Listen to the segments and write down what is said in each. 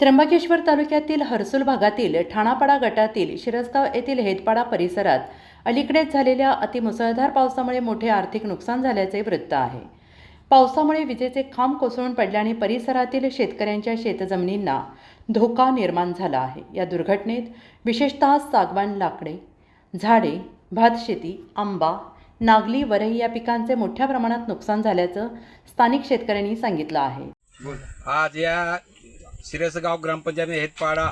त्र्यंबकेश्वर तालुक्यातील हर्सुल भागातील ठाणापाडा गटातील शिरसगाव येथील हेदपाडा परिसरात अलीकडेच झालेल्या अतिमुसळधार पावसामुळे मोठे आर्थिक नुकसान झाल्याचे वृत्त आहे. पावसामुळे विजेचे खांब कोसळून पडल्याने परिसरातील शेतकऱ्यांच्या शेतजमिनींना धोका निर्माण झाला आहे. या दुर्घटनेत विशेषतः सागवान लाकडे झाडे भातशेती आंबा नागली वरई या पिकांचे मोठ्या प्रमाणात नुकसान झाल्याचं स्थानिक शेतकऱ्यांनी सांगितलं आहे. आज या शिरसगाव ग्रामपंचायत हेतपाडा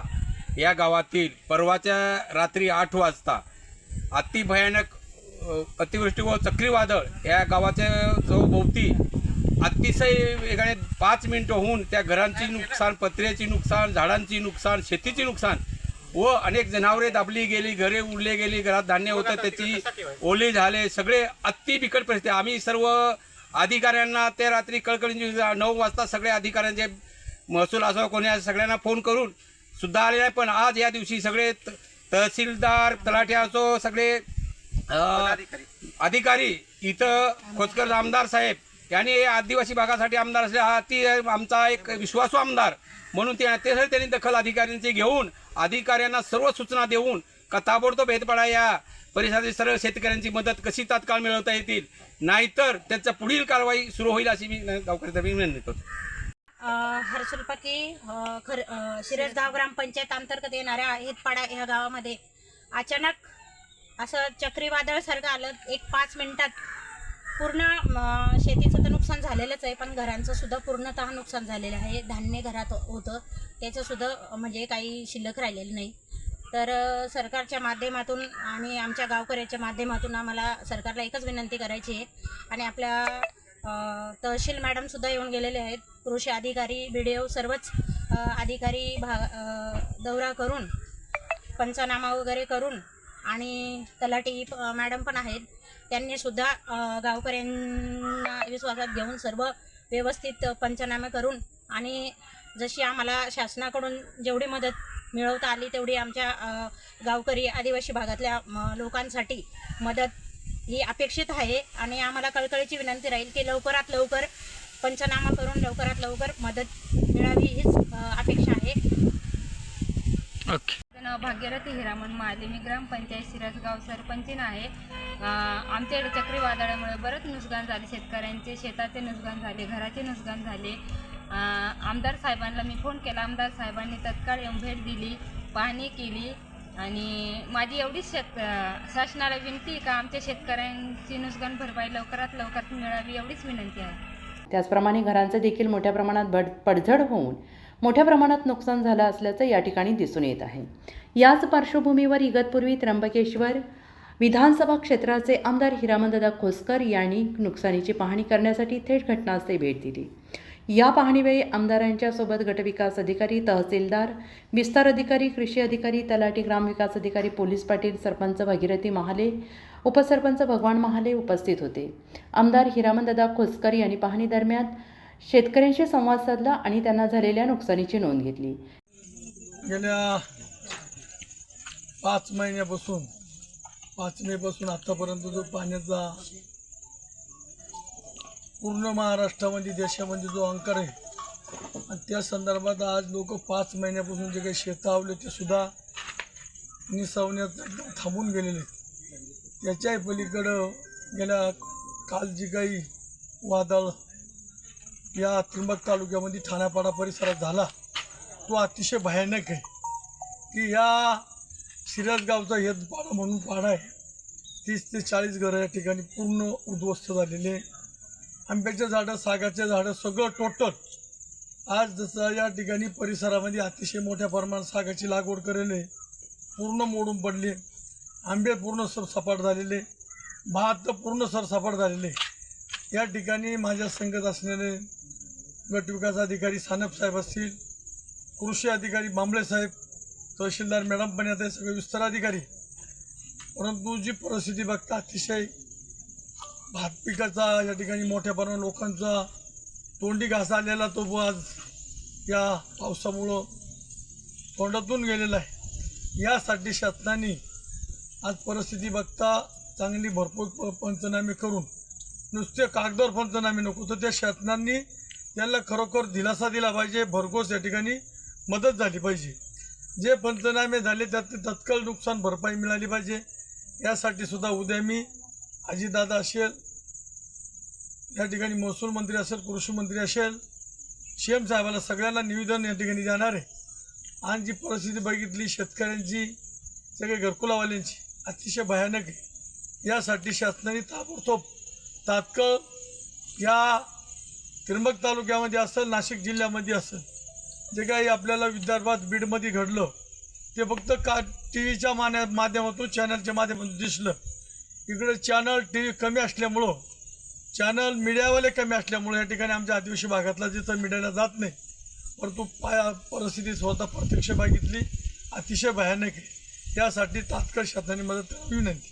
या गावातील परवाच्या रात्री आठ वाजता अतिभयानक अतिवृष्टी व चक्रीवादळ या गावाच्या भोवती अतिशय वेगाने पाच मिनिटं होऊन त्या घरांची नुकसान पत्र्याची नुकसान झाडांची नुकसान शेतीची नुकसान व अनेक जनावरे दाबली गेली घरे उडले गेली घरात धान्य होतं त्याची ओली झाले सगळे अति बिकट परिस्थिती. आम्ही सर्व अधिकाऱ्यांना त्या रात्री कळकळीची नऊ वाजता सगळे अधिकाऱ्यांचे महसूल असो कोणी असं सगळ्यांना फोन करून सुद्धा आले नाही. पण आज या दिवशी सगळे त- तहसीलदार तलाठी असो सगळे अधिकारी इथं खोतकर आमदार साहेब यांनी हे आदिवासी भागासाठी आमदार असले हा ती आमचा एक विश्वासू आमदार म्हणून ते ते त्यांनी दखल अधिकाऱ्यांची घेऊन अधिकाऱ्यांना सर्व सूचना देऊन का ताबडतोब भेदपाडा या परिसरातील सर्व शेतकऱ्यांची मदत कशी तात्काळ मिळवता येतील? नाहीतर त्यांचा पुढील कारवाई सुरू होईल अशी मी गावकरी विनंती करतो. हर्सुलपती खर शिरसगाव ग्रामपंचायत अंतर्गत येणाऱ्या हितपाडा ह्या गावामध्ये अचानक असं चक्रीवादळसारखं आलं. एक पाच मिनिटात पूर्ण शेतीचं तर नुकसान झालेलंच आहे पण घरांचं सुद्धा पूर्णतः नुकसान झालेलं आहे. धान्य घरात हो-, होतं. त्याचंसुद्धा म्हणजे काही शिल्लक राहिलेलं नाही. तर सरकारच्या माध्यमातून आणि आमच्या गावकऱ्याच्या माध्यमातून आम्हाला सरकारला एकच विनंती करायची आहे आणि आपल्या तहसील मॅडमसुद्धा येऊन गेलेले आहेत. कृषी अधिकारी बी डी ओ सर्वच अधिकारी भा दौरा करून पंचनामा वगैरे करून आणि तलाठी प- मॅडम पण आहेत. त्यांनी सुद्धा गावकऱ्यांना विश्वासात घेऊन सर्व व्यवस्थित पंचनामे करून आणि जशी आम्हाला शासनाकडून जेवढी मदत मिळवता आली तेवढी आमच्या गावकरी आदिवासी भागातल्या म, लोकांसाठी मदत ही अपेक्षित आहे आणि आम्हाला कळकळीची विनंती राहील की लवकरात लवकर पंचनामा करून लवकरात लवकर मदत मिळावी हीच अपेक्षा आहे. माझं नाव भाग्यरथी हिरामन माले मी ग्रामपंचायत सिरसगाव सरपंचीन आहे. अं, आमच्याकडे चक्रीवादळामुळे बरंच नुकसान झाले. शेतकऱ्यांचे शेताचे नुकसान झाले घराचे नुकसान झाले. आमदार साहेबांना मी फोन केला. आमदार साहेबांनी तत्काळ येऊन भेट दिली पाहणी केली. आणि माझी एवढीच शेत शासनाला विनंती का आमच्या शेतकऱ्यांची नुकसान भरपाई लवकरात लवकर मिळावी एवढीच विनंती आहे. त्याचप्रमाणे घरांचं देखील मोठ्या प्रमाणात बड पडझड होऊन मोठ्या प्रमाणात नुकसान झालं असल्याचं या ठिकाणी दिसून येत आहे. याच पार्श्वभूमीवर इगतपूर्वी त्र्यंबकेश्वर विधानसभा क्षेत्राचे आमदार हिरामंददा खोसकर यांनी नुकसानीची पाहणी करण्यासाठी थेट घटनास्थळी भेट दिली. या पाहणीवेळी आमदारांच्या सोबत गटविकास अधिकारी तहसीलदार विस्तार अधिकारी कृषी अधिकारी तलाठी ग्रामविकास अधिकारी पोलीस पाटील सरपंच भगीरथी महाले उपसरपंच भगवान महाले उपस्थित होते. आमदार हिरामनदादा खोसकर यांनी पाहणी दरम्यान शेतकऱ्यांशी संवाद साधला आणि त्यांना झालेल्या नुकसानीची नोंद घेतली. गेल्या पाच महिन्यापासून पाच मेपासून आत्तापर्यंत जो पाण्याचा पूर्ण महाराष्ट्रामध्ये देशामध्ये जो अंकार आहे आणि त्या संदर्भात आज लोक पाच महिन्यापासून जे काही शेतं आवले ते सुद्धा निसवण्यात एकदम थांबून गेलेले आहेत. त्याच्याही पलीकडं गेल्या काल जी काही वादळ या त्रिंबक तालुक्यामध्ये ठाण्यापाडा परिसरात झाला तो अतिशय भयानक आहे. की या शिरसगावचा हेदपाडा म्हणून पाडा आहे तीस ते चाळीस घरं या ठिकाणी पूर्ण उद्ध्वस्त झालेले आंब्याचे झाडं सागाचे झाडं सगळं टोटल आज जसं या ठिकाणी परिसरामध्ये अतिशय मोठ्या प्रमाणात सागाची लागवड करेल पूर्ण मोडून पडले. आंबे पूर्ण सरसपाट झालेले भात तर पूर्ण सरसपाट झालेले. या ठिकाणी माझ्या संगत असलेले गटविकास अधिकारी सानप साहेब असतील कृषी अधिकारी बांबळे साहेब तहसीलदार मॅडम पण येत आहे सगळे विस्तार अधिकारी. परंतु जी परिस्थिती बघता अतिशय भात पिकाचा या ठिकाणी मोठ्या प्रमाणात लोकांचा. तोंडी घास आलेला तो ब आज या पावसामुळं तोंडातून गेलेला आहे. यासाठी शासनाने आज परिस्थिती बघता चांगली भरपूर प- पंचनामे करून नुसते कागदावर पंचनामे नको तर त्या शासनांनी त्यांना खरोखर दिलासा दिला पाहिजे. भरघोस या ठिकाणी मदत झाली पाहिजे. जे पंचनामे झाले त्यात तत्काळ नुकसान भरपाई मिळाली पाहिजे. यासाठी सुद्धा उद्या मी अजितदादा असेल या ठिकाणी महसूल मंत्री असेल कृषी मंत्री असेल सी एम साहेबाला सगळ्यांना निवेदन या ठिकाणी देणार आहे. आणि जी परिस्थिती बघितली शेतकऱ्यांची सगळे घरकुलावाल्यांची अतिशय भयानक आहे. यासाठी शासनाने ताबडतोब तात्काळ या त्र्यंबक तालुक्यामध्ये असेल नाशिक जिल्ह्यामध्ये असेल जे काही आपल्याला विदर्भात बीडमध्ये घडलं ते फक्त का टी व्हीच्या मान्या माध्यमातून चॅनलच्या माध्यमातून दिसलं. इकडे चॅनल टी व्ही कमी असल्यामुळं चॅनल मीडियावाले कमी असल्यामुळे या ठिकाणी आमच्या आदिवासी भागातला जिथं मीडियाला जात नाही परंतु पाया परिस्थिती स्वतः प्रत्यक्ष बघितली अतिशय भयानक आहे. यासाठी तात्काळ शासनाने मदत विनंती.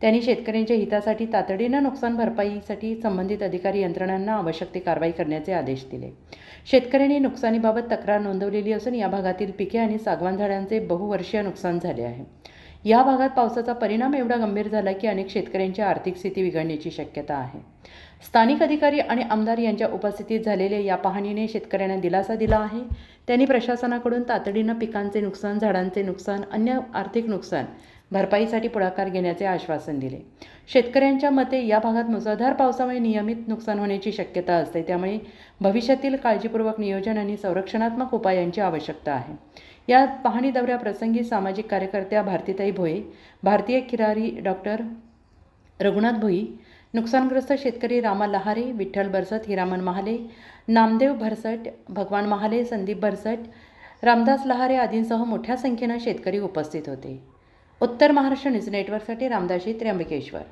त्यांनी शेतकऱ्यांच्या हितासाठी तातडीनं नुकसान भरपाईसाठी संबंधित अधिकारी यंत्रणांना आवश्यक ती कारवाई करण्याचे आदेश दिले. शेतकऱ्यांनी नुकसानीबाबत तक्रार नोंदवलेली असून या भागातील पिके आणि सागवान झाडांचे बहुवर्षीय नुकसान झाले आहे. या भागात पावसाचा परिणाम एवढा गंभीर झाला की अनेक शेतकऱ्यांची आर्थिक स्थिती बिघडण्याची शक्यता आहे. स्थानिक अधिकारी आणि आमदार यांच्या उपस्थितीत झालेल्या या पाहणीने शेतकऱ्यांना दिलासा दिला आहे. त्यांनी प्रशासनाकडून तातडीनं पिकांचे नुकसान झाडांचे नुकसान अन्य आर्थिक नुकसान भरपाईसाठी पुढाकार घेण्याचे आश्वासन दिले. शेतकऱ्यांच्या मते या भागात मुसळधार पावसामुळे नियमित नुकसान होण्याची शक्यता असते. त्यामुळे भविष्यातील काळजीपूर्वक नियोजन आणि संरक्षणात्मक उपायांची आवश्यकता आहे. या पाहणी दौऱ्याप्रसंगी सामाजिक कार्यकर्त्या भारतीताई भोये भारतीय किरारी डॉक्टर रघुनाथ भोई नुकसानग्रस्त शेतकरी रामा लहारे विठ्ठल बरसट हिरामन महाले नामदेव भरसट भगवान महाले संदीप भरसट रामदास लहारे आदींसह मोठ्या संख्येनं शेतकरी उपस्थित होते. उत्तर महाराष्ट्र न्यूज नेटवर्कसाठी रामदाशी त्र्यंबकेश्वर.